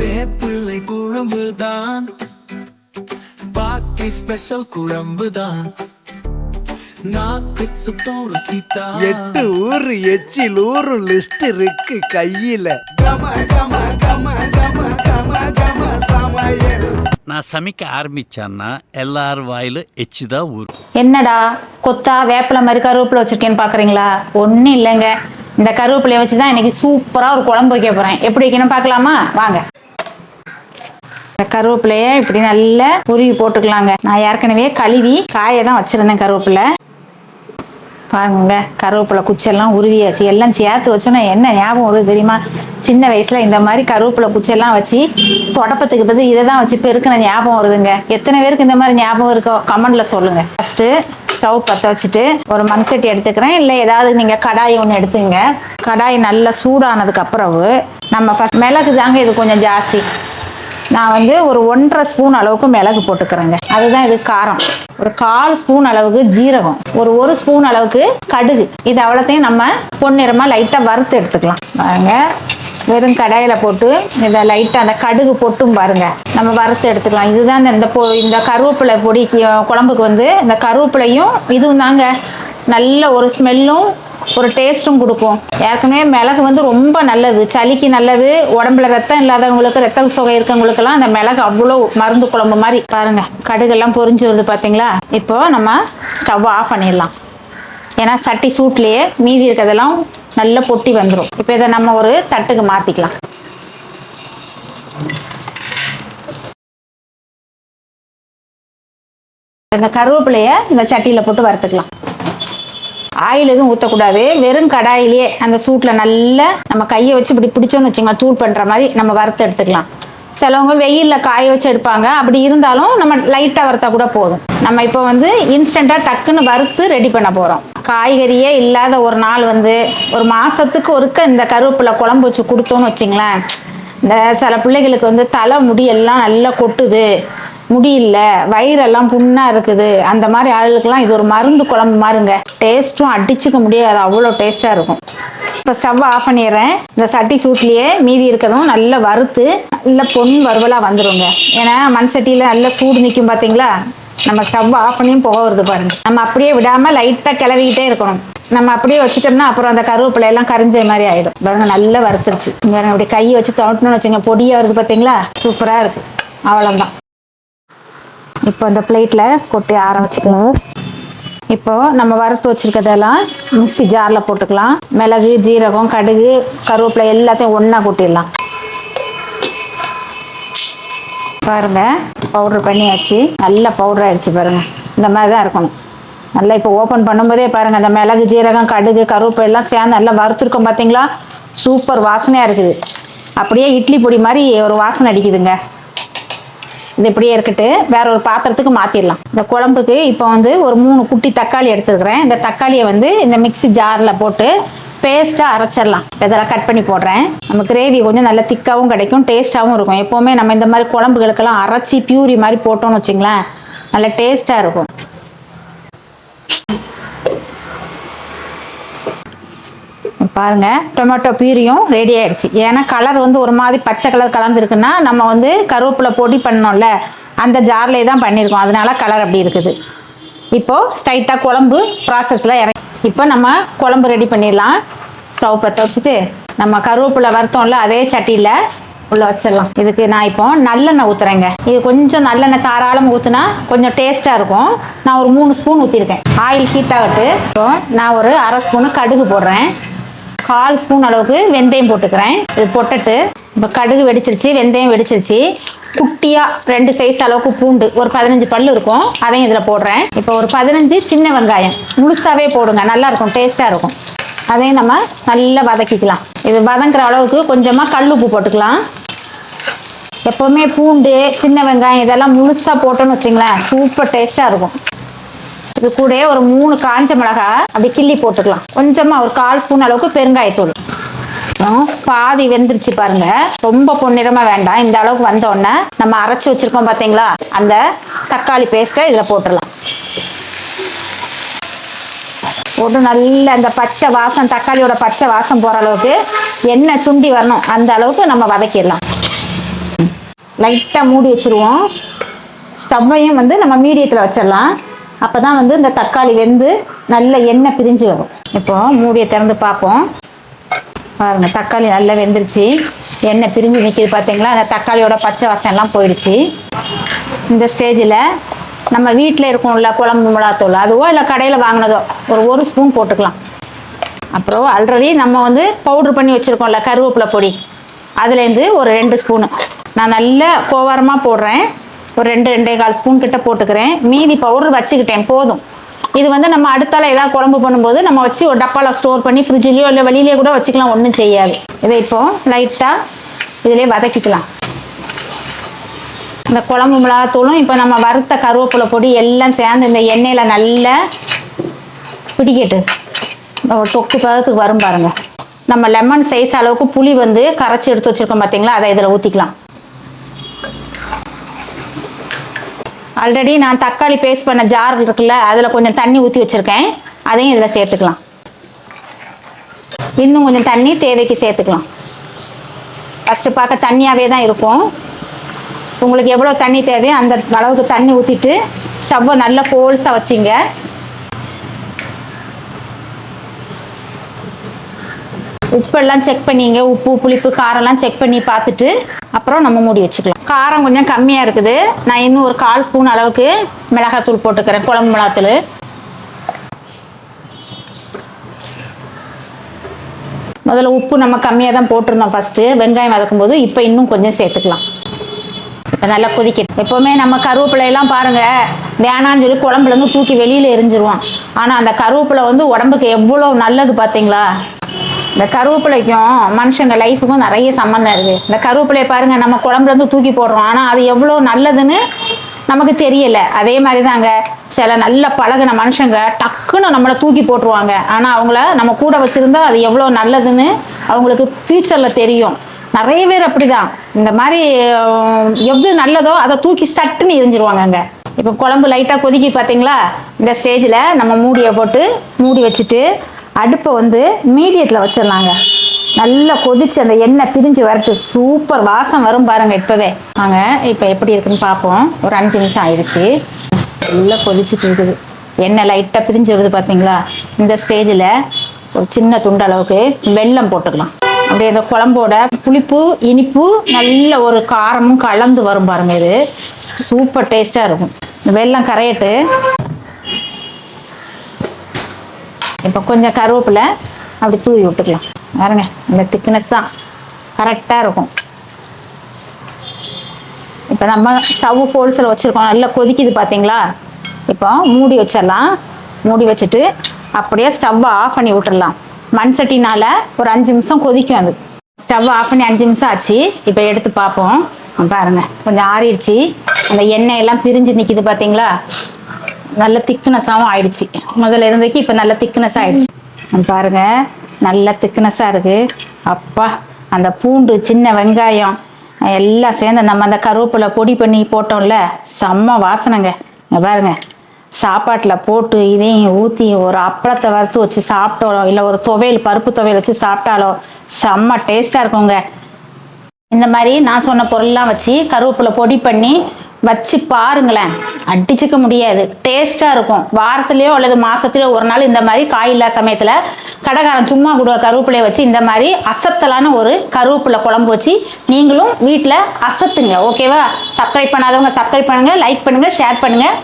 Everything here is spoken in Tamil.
வேப்பிள்ளை குழம்பு தான் பாக்கி ஸ்பெஷல் குழம்பு தான் எட்டு ஊரு எச்சில் ஊரு லிஸ்ட் இருக்கு கையில. நான் சமைக்க ஆரம்பிச்சேன்னா எல்லார் வாயிலும் எச்சு தான் ஊறும். என்னடா கொத்தா வேப்பிலை மாதிரி கருவேப்பிலை வச்சிருக்கேன்னு பார்க்குறீங்களா ஒன்றும் இல்லைங்க. இந்த கருவேப்பிலையை வச்சு தான் இன்னைக்கு சூப்பராக ஒரு குழம்பு வைக்க போகிறேன் எப்படி வைக்கணும் பார்க்கலாமா? வாங்க. இந்த கருவேப்பிலையை இப்படி நல்லா உருவி போட்டுக்கலாங்க. நான் ஏற்கனவே கழுவி காயை தான் வச்சுருந்தேன் கருவேப்பிலை. பாருங்க கருவேப்பிலை குச்செல்லாம் உருவியாச்சு எல்லாம் சேர்த்து வச்சோன்னா என்ன ஞாபகம் வருது தெரியுமா? சின்ன வயசுல இந்த மாதிரி கருவேப்பிலை குச்செல்லாம் வச்சு தொடப்பத்துக்கு பதில் இதை தான் வச்சு பெருக்கின ஞாபகம் வருதுங்க. எத்தனை பேருக்கு இந்த மாதிரி ஞாபகம் இருக்கோ கமெண்ட்ல சொல்லுங்க. ஃபஸ்ட்டு ஸ்டவ் பற்ற வச்சுட்டு ஒரு மண் சட்டி எடுத்துக்கிறேன். இல்லை ஏதாவது நீங்கள் கடாய் ஒன்று எடுத்துங்க. கடாய் நல்லா சூடானதுக்கு அப்புறவு நம்ம ஃபஸ்ட் மிளகு தாங்க இது கொஞ்சம் ஜாஸ்தி. நான் வந்து ஒரு ஒன்றரை ஸ்பூன் அளவுக்கு மிளகு போட்டுக்கிறேங்க. அதுதான் இது காரம். ஒரு கால் ஸ்பூன் அளவுக்கு ஜீரகம் ஒரு ஒரு ஸ்பூன் அளவுக்கு கடுகு. இது அவ்வளோத்தையும் நம்ம பொன்னிறமாக லைட்டாக வறுத்து எடுத்துக்கலாம். பாருங்க வெறும் கடாயில் போட்டு இதை லைட்டாக அந்த கடுகு பொட்டும் பாருங்க. நம்ம வறுத்து எடுத்துக்கலாம். இதுதான் இந்த- இந்த பொ இந்த கருவேப்பிலை பொடிக்கு குழம்புக்கு வந்து இந்த கருவேப்பிலையும் இதுவும் தாங்க நல்ல ஒரு ஸ்மெல்லும் ஒரு டேஸ்ட்டும் கொடுக்கும். ஏற்கனவே மிளகு வந்து ரொம்ப நல்லது. சளிக்கு நல்லது உடம்புல ரத்தம் இல்லாதவங்களுக்கு ரத்த சுகை இருக்கவங்களுக்கெல்லாம் அந்த மிளகு அவ்வளோ மருந்து குழம்பு மாதிரி. பாருங்க கடுகெல்லாம் பொரிஞ்சு வருது பார்த்தீங்களா இப்போ நம்ம ஸ்டவ் ஆஃப் பண்ணிடலாம். ஏன்னா சட்டி சூட்லேயே மீதி இருக்கிறதெல்லாம் நல்லா பொட்டி வந்துடும் இப்போ இதை நம்ம ஒரு தட்டுக்கு மாற்றிக்கலாம் இந்த கருவேப்பிலையை இந்த சட்டியில் போட்டு வறுத்துக்கலாம். ஆயில் எதுவும் ஊற்றக்கூடாது வெறும் கடாயிலேயே அந்த சூட்டில் நல்லா நம்ம கையை வச்சு இப்படி பிடிச்சோன்னு வச்சுங்க தூள் பண்ணுற மாதிரி நம்ம வறுத்து எடுத்துக்கலாம். சிலவங்க வெயிலில் காய வச்சு எடுப்பாங்க. அப்படி இருந்தாலும் நம்ம லைட்டாக வறுத்தா கூட போதும். நம்ம இப்போ வந்து இன்ஸ்டண்ட்டாக டக்குன்னு வறுத்து ரெடி பண்ண போகிறோம் காய்கறியே இல்லாத ஒரு நாள் வந்து ஒரு மாதத்துக்கு ஒருக்க இந்த கருவேப்பிலை குழம்பு வச்சு கொடுத்தோன்னு வச்சிங்களேன் இந்த சில பிள்ளைகளுக்கு வந்து தலை முடி எல்லாம் நல்லா கொட்டுது. முடியல வயிறெல்லாம் புண்ணா இருக்குது. அந்த மாதிரி ஆளுக்கெல்லாம் இது ஒரு மருந்து குழம்பு மாறுங்க டேஸ்ட்டும் அடிச்சுக்க முடியாது. அவ்வளோ டேஸ்ட்டாக இருக்கும். இப்போ ஸ்டவ் ஆஃப் பண்ணிடுறேன். இந்த சட்டி சூட்லேயே மீதி இருக்கிறதும் நல்லா வறுத்து நல்ல பொன் வறுவலாக வந்துருங்க. ஏன்னா மண் சட்டியில் நல்லா சூடு நிற்கும் பார்த்தீங்களா நம்ம ஸ்டவ் ஆஃப் பண்ணியும் போக வருது பாருங்கள் நம்ம அப்படியே விடாமல் லைட்டாக கிளறிக்கிட்டே இருக்கணும். நம்ம அப்படியே வச்சுட்டோம்னா அப்புறம் அந்த கருவேப்பிலை எல்லாம் கரிஞ்ச மாதிரி ஆகிடும் பாருங்க நல்லா வறுத்துருச்சு. பாருங்க அப்படி கையை வச்சு தவட்டணும்னு வச்சுங்க பொடியாக வருது பார்த்தீங்களா சூப்பராக இருக்குது அவ்வளோதான் இப்போ இந்த பிளேட்டில் கொட்டி ஆற வச்சுக்கலாம் இப்போ நம்ம வறுத்து வச்சுருக்கதெல்லாம் மிக்ஸி ஜாரில் போட்டுக்கலாம். மிளகு ஜீரகம் கடுகு கருவேப்பிலை எல்லாத்தையும் ஒன்றா கொட்டிடலாம். பாருங்கள் பவுடர் பண்ணியாச்சு. நல்லா பவுடர் ஆயிடுச்சு பாருங்கள் இந்த மாதிரி தான் இருக்கணும். நல்லா இப்போ ஓப்பன் பண்ணும்போதே பாருங்கள் அந்த மிளகு ஜீரகம் கடுகு கருவேப்பிலை எல்லாம் சேர்ந்து நல்லா வறுத்துருக்கோம் பார்த்தீங்களா சூப்பர் வாசனையாக இருக்குது. அப்படியே இட்லி பொடி மாதிரி ஒரு வாசனை அடிக்குதுங்க. இது இப்படியே இருக்கட்டு வேற ஒரு பாத்திரத்துக்கு மாற்றிடலாம் இந்த குழம்புக்கு இப்போ வந்து ஒரு மூணு குட்டி தக்காளி எடுத்துருக்குறேன். இந்த தக்காளியை வந்து இந்த மிக்ஸி ஜாரில் போட்டு பேஸ்ட்டாக அரைச்சிடலாம். இதெல்லாம் கட் பண்ணி போடுறேன். நம்ம கிரேவி கொஞ்சம் நல்லா திக்காகவும் கிடைக்கும் டேஸ்ட்டாகவும் இருக்கும். எப்போவுமே நம்ம இந்த மாதிரி குழம்புகளுக்கெல்லாம் அரைச்சி பியூரி மாதிரி போட்டோம்னு வச்சிங்களேன் நல்லா டேஸ்ட்டாக இருக்கும். பாருங்க. டொமேட்டோ பியூரியும் ரெடி ஆயிடுச்சு. ஏன்னா கலர் வந்து ஒரு மாதிரி பச்சை கலர் கலந்துருக்குன்னா நம்ம வந்து கருவேப்பிலை பொடி பண்ணோம்ல அந்த ஜார்லேயே தான் பண்ணியிருக்கோம் அதனால கலர் அப்படி இருக்குது. இப்போ ஸ்ட்ரைட்டாக குழம்பு ப்ராசஸில் இறங்கி இப்போ நம்ம குழம்பு ரெடி பண்ணிடலாம். ஸ்டவ் பற்ற வச்சுட்டு நம்ம கருவேப்பிலை வறுத்தோம்ல அதே சட்டியில் உள்ள வச்சிடலாம். இதுக்கு நான் இப்போ நல்லெண்ணெய் ஊற்றுறேங்க இது கொஞ்சம் நல்லெண்ணெய் தாராளமாக ஊற்றுனா கொஞ்சம் டேஸ்ட்டாக இருக்கும். நான் ஒரு மூணு ஸ்பூன் ஊற்றிருக்கேன் ஆயில் ஹீட் ஆகட்டு. இப்போ நான் ஒரு அரை ஸ்பூனு கடுகு போடுறேன். கால் ஸ்பூன் அளவுக்கு வெந்தயம் போட்டுக்கிறேன். இது போட்டுட்டு இப்போ கடுகு வெடிச்சிருச்சு வெந்தயம் வெடிச்சிருச்சு. குட்டியாக ரெண்டு சைஸ் அளவுக்கு பூண்டு ஒரு பதினஞ்சு பல் இருக்கும். அதையும் இதில் போடுறேன். இப்போ ஒரு பதினஞ்சு சின்ன வெங்காயம் முழுசாகவே போடுங்க. நல்லாயிருக்கும் டேஸ்ட்டாக இருக்கும். அதையும் நம்ம நல்லா வதக்கிக்கலாம். இது வதங்குற அளவுக்கு கொஞ்சமாக கல் உப்பு போட்டுக்கலாம். எப்போவுமே பூண்டு சின்ன வெங்காயம் இதெல்லாம் முழுசாக போட்டோன்னு வச்சுங்களேன் சூப்பர் டேஸ்ட்டாக இருக்கும். இது கூட ஒரு மூணு காஞ்ச மிளகா அப்படி கிள்ளி போட்டுக்கலாம். கொஞ்சமா ஒரு கால் ஸ்பூன் அளவுக்கு பெருங்காயத்தூள். பாதி வெந்துருச்சு பாருங்க. ரொம்ப பொன்னிறமா வேண்டாம். இந்த அளவுக்கு வந்தோடனே நம்ம அரைச்சி வச்சிருக்கோம் பாத்தீங்களா? அந்த தக்காளி பேஸ்ட்டை இதுல போட்டுடலாம். போட்டு நல்ல அந்த பச்சை வாசம் தக்காளியோட பச்சை வாசம் போகிற அளவுக்கு எண்ணெய் சுண்டி வரணும். அந்த அளவுக்கு நம்ம வதக்கிடலாம். லைட்டாக மூடி வச்சுருவோம். ஸ்டவ்வையும் வந்து நம்ம மீடியத்தில் வச்சிடலாம். அப்போ தான் வந்து இந்த தக்காளி வெந்து நல்ல எண்ணெய் பிரிஞ்சு வரும். இப்போ மூடியை திறந்து பார்ப்போம். பாருங்க தக்காளி நல்லா வெந்துருச்சு. எண்ணெய் பிரிஞ்சு நிற்கிது பார்த்தீங்களா அந்த தக்காளியோட பச்சை வாசனைலாம் எல்லாம் போயிடுச்சு. இந்த ஸ்டேஜில் நம்ம வீட்டில் இருக்கணும்ல குழம்பு மிளகாத்தூள் அதுவோ இல்லை கடையில் வாங்கினதோ ஒரு ஒரு ஸ்பூன் போட்டுக்கலாம். அப்புறம் ஆல்ரெடி நம்ம வந்து பவுட்ரு பண்ணி வச்சுருக்கோம்ல கருவேப்பிலை பொடி. அதுலேருந்து ஒரு ரெண்டு ஸ்பூனு நான் நல்ல கோவாரமாக போடுறேன். ஒரு ரெண்டு ரெண்டே கால் ஸ்பூன் கிட்ட போட்டுக்கிறேன். மீதி பவுடர் வச்சுக்கிட்டேன் போதும். இது வந்து நம்ம அடுத்தால ஏதாவது குழம்பு பண்ணும்போது நம்ம வச்சு ஒரு டப்பாவில் ஸ்டோர் பண்ணி ஃப்ரிட்ஜ்லேயோ இல்லை வெளியிலேயே கூட வச்சுக்கலாம் ஒன்றும் செய்யாது. இதை இப்போ லைட்டாக இதிலே வதக்கிக்கலாம். இந்த குழம்பு மிளகாத்தூளும் இப்போ நம்ம வறுத்த கருவேப்பிலை பொடி எல்லாம் சேர்ந்து இந்த எண்ணெயில் நல்லா பிடிக்கட்டு. ஒரு தொக்கு பதத்துக்கு வரும் பாருங்கள் நம்ம லெமன் சைஸ் அளவுக்கு புளி வந்து கரைச்சி எடுத்து வச்சிருக்கோம் பார்த்தீங்களா அதை இதில் ஊற்றிக்கலாம் ஆல்ரெடி நான் தக்காளி பேஸ்ட் பண்ண ஜார் இருக்குல்ல அதில் கொஞ்சம் தண்ணி ஊற்றி வச்சுருக்கேன். அதையும் இதில் சேர்த்துக்கலாம். இன்னும் கொஞ்சம் தண்ணி தேவைக்கு சேர்த்துக்கலாம். ஃபஸ்ட்டு பார்க்க தண்ணியாகவே தான் இருக்கும். உங்களுக்கு எவ்வளோ தண்ணி தேவையோ அந்த அளவுக்கு தண்ணி ஊற்றிட்டு ஸ்டவ்வை நல்லா ஃபோல்ஸாக வச்சிங்க. உப்பெல்லாம் செக் பண்ணிங்க உப்பு புளிப்பு காரம்லாம் செக் பண்ணி பார்த்துட்டு அப்புறம் நம்ம மூடி வச்சுக்கலாம். காரம் கொஞ்சம் கம்மியாக இருக்குது. நான் இன்னும் ஒரு கால் ஸ்பூன் அளவுக்கு மிளகாத்தூள் போட்டுக்கிறேன் குழம்பு மிளகாத்தூள். முதல்ல உப்பு நம்ம கம்மியாக தான் போட்டிருந்தோம் ஃபஸ்ட்டு வெங்காயம் வதக்கும்போது இப்போ இன்னும் கொஞ்சம் சேர்த்துக்கலாம். இப்போ நல்லா கொதிக்கட்டும் எப்போவுமே நம்ம கருவேப்பிலையெல்லாம் பாருங்கள் வேணான்னு சொல்லி குழம்புலேருந்து தூக்கி வெளியில் எரிஞ்சிருவோம் ஆனால் அந்த கருவேப்பிலை வந்து உடம்புக்கு எவ்வளோ நல்லது பார்த்தீங்களா இந்த கருவேப்பிலைக்கும் மனுஷங்க லைஃபுக்கும் நிறைய சம்மந்தம் இருக்குது இந்த கருவேப்பிலையை பாருங்கள் நம்ம குழம்புலேருந்து தூக்கி போடுறோம். ஆனால் அது எவ்வளோ நல்லதுன்னு நமக்கு தெரியலை. அதே மாதிரி தாங்க சில நல்ல பழகுன மனுஷங்க டக்குன்னு நம்மளை தூக்கி போட்டுருவாங்க. ஆனால் அவங்கள நம்ம கூட வச்சுருந்தா அது எவ்வளோ நல்லதுன்னு அவங்களுக்கு ஃப்யூச்சரில் தெரியும். நிறைய பேர் அப்படிதான். இந்த மாதிரி அஹ், எது நல்லதோ அதை தூக்கி சட்டுன்னு எரிஞ்சிருவாங்கங்க. இப்போ குழம்பு லைட்டாக கொதிக்கி பார்த்தீங்களா இந்த ஸ்டேஜில் நம்ம மூடியை போட்டு மூடி வச்சுட்டு அடுப்பை வந்து மீடியத்தில் வச்சிடலாங்க. நல்லா கொதிச்சு அந்த எண்ணெய் பிரிஞ்சு வரட்டு சூப்பர் வாசம் வரும் பாருங்கள் இப்போவே. வாங்க இப்போ எப்படி இருக்குன்னு பார்ப்போம். ஒரு அஞ்சு நிமிஷம் ஆயிடுச்சு. நல்லா கொதிச்சுட்டு இருக்குது. எண்ணெய் லைட்டாக பிரிஞ்சு வருது பார்த்தீங்களா இந்த ஸ்டேஜில் ஒரு சின்ன துண்டு அளவுக்கு வெல்லம் போட்டுக்கலாம். அப்படியே இந்த குழம்போட புளிப்பு இனிப்பு நல்ல ஒரு காரமும் கலந்து வரும் பாருங்கள் இது. சூப்பர் டேஸ்ட்டாக இருக்கும். இந்த வெல்லம் கரையட்டு. இப்போ கொஞ்சம் கருவேப்பிலை அப்படி தூவி விட்டுக்கலாம். பாருங்க இந்த திக்னஸ் தான். கரெக்டாக இருக்கும். இப்போ நம்ம ஸ்டவ் ஃபோல்ஸில் வச்சுருக்கோம். நல்லா கொதிக்குது பார்த்தீங்களா? இப்போ மூடி வச்சிடலாம். மூடி வச்சுட்டு அப்படியே ஸ்டவ்வை ஆஃப் பண்ணி விட்டுடலாம். மண் சட்டினால் ஒரு அஞ்சு நிமிஷம் கொதிக்கும் அது. ஸ்டவ் ஆஃப் பண்ணி அஞ்சு நிமிஷம் ஆச்சு. இப்போ எடுத்து பார்ப்போம். பாருங்க கொஞ்சம் ஆறிடுச்சு. அந்த எண்ணெய் எல்லாம் பிரிஞ்சு நிற்கிது பார்த்தீங்களா? நல்ல திக்னஸாகவும் ஆயிடுச்சு. முதல்ல இருந்ததுக்கு இப்போ நல்ல திக்னஸ் ஆயிடுச்சு. பாருங்க நல்ல திக்னஸாக இருக்கு. அப்பா அந்த பூண்டு சின்ன வெங்காயம் எல்லாம் சேர்ந்து நம்ம அந்த கருவேப்பிலை பொடி பண்ணி போட்டோம்ல செம்ம வாசனைங்க. பாருங்க சாப்பாட்டில் போட்டு இதையும் ஊற்றி ஒரு அப்பளத்தை வறுத்து வச்சு சாப்பிட்டாலோ இல்லை ஒரு துவையல் பருப்பு துவையல் வச்சு சாப்பிட்டாலோ செம்ம டேஸ்ட்டாக இருக்குங்க. இந்த மாதிரி நான் சொன்ன பொருள்லாம் வச்சு கருவேப்பிலை பொடி பண்ணி வச்சு பாருங்களேன். அடிச்சுக்க முடியாது. டேஸ்ட்டாக இருக்கும். வாரத்துலேயோ அல்லது மாதத்துலையோ ஒரு நாள் இந்த மாதிரி காய் இல்லாத சமயத்தில் கடைக்காரன் சும்மா கூட கருவேப்பிலையை வச்சு இந்த மாதிரி அசத்தலான ஒரு கருவேப்பிலை குழம்பு வச்சு நீங்களும் வீட்டில் அசத்துங்க. ஓகேவா சப்ஸ்கிரைப் பண்ணாதவங்க சப்ஸ்கிரைப் பண்ணுங்கள் லைக் பண்ணுங்கள் ஷேர் பண்ணுங்கள்